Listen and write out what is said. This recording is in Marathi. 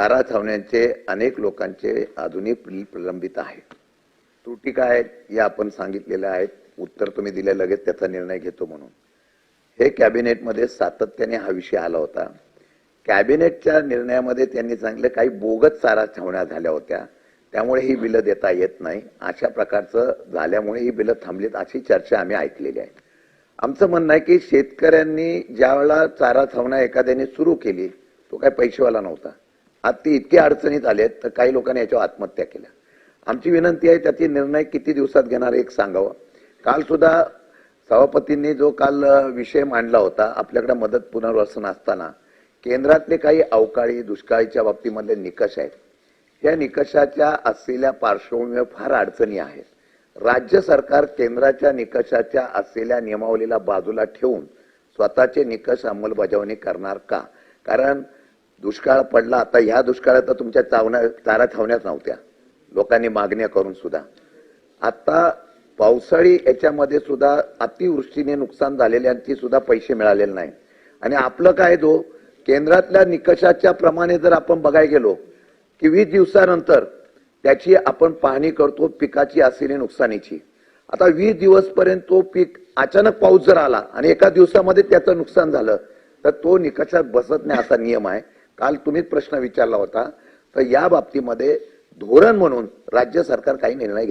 चारा छावण्यांचे अनेक लोकांचे अजूनही बिल प्रलंबित आहे. त्रुटी काय आहेत या आपण सांगितलेल्या आहेत. उत्तर तुम्ही दिले लगेच त्याचा निर्णय घेतो म्हणून. हे कॅबिनेटमध्ये सातत्याने हा विषय आला होता. कॅबिनेटच्या निर्णयामध्ये त्यांनी सांगितलं काही बोगत चारा छावण्या झाल्या होत्या. त्यामुळे ही बिलं देता येत नाही. अशा प्रकारचं झाल्यामुळे ही बिलं थांबलीत अशी चर्चा आम्ही ऐकलेली आहे. आमचं म्हणणं आहे की शेतकऱ्यांनी ज्यावेळेला चारा छावण्या एखाद्याने सुरू केली तो काही पैसेवाला नव्हता. आज ती इतक्या अडचणीत आहेत तर काही लोकांनी याच्यावर आत्महत्या केल्या. आमची विनंती आहे त्याची निर्णय किती दिवसात घेणार एक सांगावं. काल सुद्धा सभापतींनी जो काल विषय मांडला होता आपल्याकडे मदत पुनर्वसन असताना केंद्रातले काही अवकाळी दुष्काळीच्या बाबतीमधले निकष आहेत. या निकषाच्या असलेल्या पार्श्वभूमीवर फार अडचणी आहेत. राज्य सरकार केंद्राच्या निकषाच्या असलेल्या नियमावलीला बाजूला ठेवून स्वतःचे निकष अंमलबजावणी करणार का? कारण दुष्काळ पडला आता ह्या दुष्काळात तर तुमच्या चावण्या चारा छावण्याच नव्हत्या. लोकांनी मागण्या करून सुद्धा. आता पावसाळी याच्यामध्ये सुद्धा अतिवृष्टीने नुकसान झालेल्यांची सुद्धा पैसे मिळालेले नाही आणि आपलं काय जो केंद्रातल्या निकषाच्या प्रमाणे जर आपण बघायला गेलो की वीस दिवसानंतर त्याची आपण पाहणी करतो पिकाची असलेली नुकसानीची. आता वीस दिवसपर्यंत तो पीक अचानक पाऊस जर आला आणि एका दिवसामध्ये त्याचं नुकसान झालं तर तो निकषात बसत नाही असा नियम आहे. काल तुम्हीच प्रश्न विचारला होता तर या बाबतीमध्ये धोरण म्हणून राज्य सरकार काही निर्णय घेत